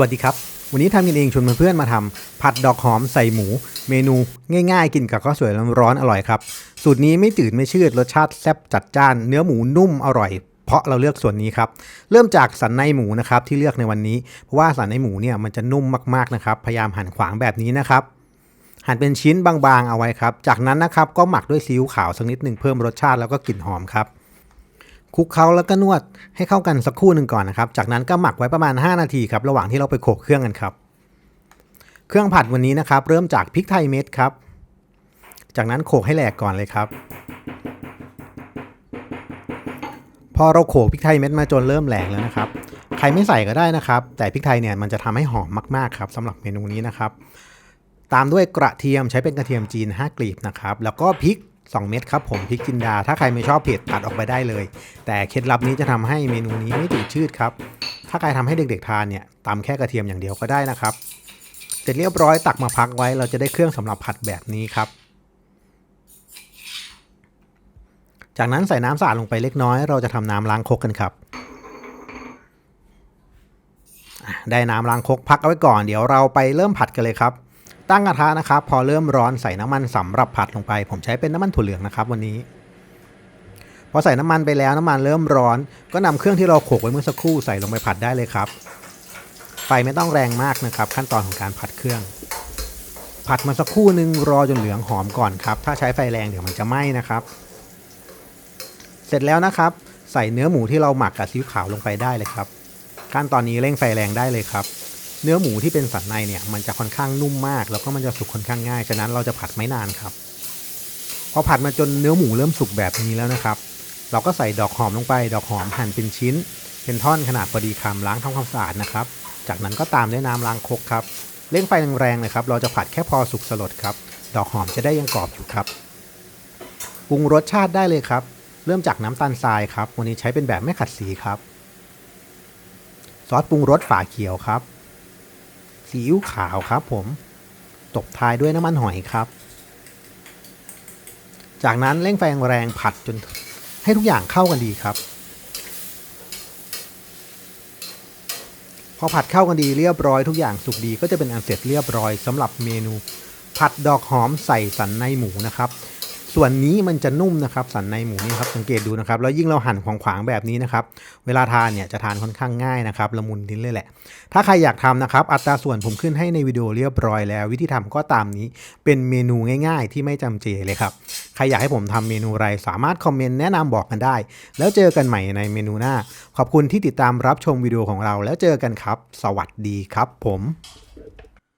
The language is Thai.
วัสดีครับ วันนี้ทำกินเองชวนเพื่อนๆมาทำผัดดอกหอมใส่หมู เมนูง่ายๆ กินกับข้าวสวยร้อนๆอร่อยครับ สูตรนี้ไม่จืดไม่ชืดรสชาติแซ่บจัดจ้าน เนื้อหมูนุ่มอร่อย เพราะเราเลือกส่วนนี้ครับ เริ่มจากสันในหมูนะครับที่เลือกในวันนี้ เพราะว่าสันในหมูเนี่ยมันจะนุ่มมากๆนะครับ พยายามหั่นขวางแบบนี้นะครับ หั่นเป็นชิ้นบางๆเอาไว้ครับ จากนั้นนะครับก็หมักด้วยซีอิ๊วขาวสักนิดหนึ่งเพิ่มรสชาติแล้วก็กลิ่นหอมครับ คลุกเคล้าแล้วก็นวดให้เข้ากันสักครู่หนึ่งก่อนนะครับ จากนั้นก็หมักไว้ประมาณ 5 นาทีครับระหว่างที่เราไปโขกเครื่องกันครับ เครื่องผัดวันนี้นะครับ เริ่มจากพริกไทยเม็ดครับ จากนั้นโขกให้แหลกก่อนเลยครับ พอเราโขกพริกไทยเม็ดมาจนเริ่มแหลกแล้วนะครับ ใครไม่ใส่ก็ได้นะครับ แต่พริกไทยเนี่ยมันจะทำให้หอมมากๆครับสำหรับเมนูนี้นะครับ ตามด้วยกระเทียมใช้เป็นกระเทียมจีน 5 กลีบนะครับ แล้วก็พริก 2 เม็ดครับผมพริกจินดา ถ้าใครไม่ชอบเผ็ดตัดออกไปได้เลย แต่เคล็ดลับนี้จะทำให้เมนูนี้ไม่จืดชืดครับ ถ้าใครทำให้เด็กๆทานเนี่ยตำแค่กระเทียมอย่างเดียวก็ได้นะครับ เสร็จเรียบร้อยตักมาพักไว้เราจะได้เครื่องสำหรับผัดแบบนี้ครับ จากนั้นใส่น้ำสะอาดลงไปเล็กน้อย เราจะทำน้ำล้างคกกันครับได้น้ำล้างคกพักเอาไว้ก่อนเดี๋ยวเราไปเริ่มผัดกันเลยครับ ตั้งกระทะนะครับ พอเริ่มร้อนใส่น้ำมันสำหรับผัดลงไป ผมใช้เป็นน้ำมันถั่วเหลืองนะครับวันนี้ พอใส่น้ำมันไปแล้วน้ำมันเริ่มร้อน ก็นำเครื่องที่เราโขกไว้เมื่อสักครู่ใส่ลงไปผัดได้เลยครับไฟไม่ต้องแรงมากนะครับ ขั้นตอนของการผัดเครื่อง ผัดมาสักครู่หนึ่งรอจนเหลืองหอมก่อนครับ ถ้าใช้ไฟแรงเดี๋ยวมันจะไหม้นะครับ เสร็จแล้วนะครับ ใส่เนื้อหมูที่เราหมักกับซีอิ๊วขาวลงไปได้เลยครับ ขั้นตอนนี้เร่งไฟแรงได้เลยครับ เนื้อหมูที่เป็นสันในเนี่ยมันจะค่อนข้างนุ่มมาก แล้วก็มันจะสุกค่อนข้างง่ายฉะนั้นเราจะผัดไม่นานครับ พอผัดมาจนเนื้อหมูเริ่มสุกแบบนี้แล้วนะครับ เราก็ใส่ดอกหอมลงไป ดอกหอมหั่นเป็นชิ้น เป็นท่อนขนาดพอดีคำล้างทำความสะอาดนะครับ จากนั้นก็ตามด้วยน้ำล้างคกครับเร่งไฟแรงๆเลยครับ เราจะผัดแค่พอสุกสลดครับ ดอกหอมจะได้ยังกรอบอยู่ครับปรุงรสชาติได้เลยครับ เริ่มจากน้ำตาลทรายครับ วันนี้ใช้เป็นแบบไม่ขัดสีครับ ซอสปรุงรสฝาเขียวครับ ซีอิ๊วขาวครับผม ตบท้ายด้วยน้ำมันหอยครับ จากนั้นเร่งไฟแรงผัดจนให้ทุกอย่างเข้ากันดีครับ พอผัดเข้ากันดีเรียบร้อยทุกอย่างสุกดีก็จะเป็นอันเสร็จเรียบร้อยสำหรับเมนู ผัดดอกหอมใส่สันในหมูนะครับ ส่วนนี้มันจะนุ่มนะครับสันในหมูนี่ครับสังเกตดูนะครับแล้วยิ่งเราหั่นขวางๆแบบนี้นะครับเวลาทานเนี่ยจะทานค่อนข้างง่ายนะครับละมุนลิ้นเลยแหละ ถ้าใครอยากทำนะครับอัตราส่วนผมขึ้นให้ในวิดีโอเรียบร้อยแล้ว วิธีทำก็ตามนี้เป็นเมนูง่าย ๆ ที่ไม่จำเจเลยครับใครอยากให้ผมทำเมนูอะไรสามารถคอมเมนต์แนะนำบอกกันได้ แล้วเจอกันใหม่ในเมนูหน้า ขอบคุณที่ติดตามรับชมวิดีโอของเราแล้วเจอกันครับ สวัสดีครับผม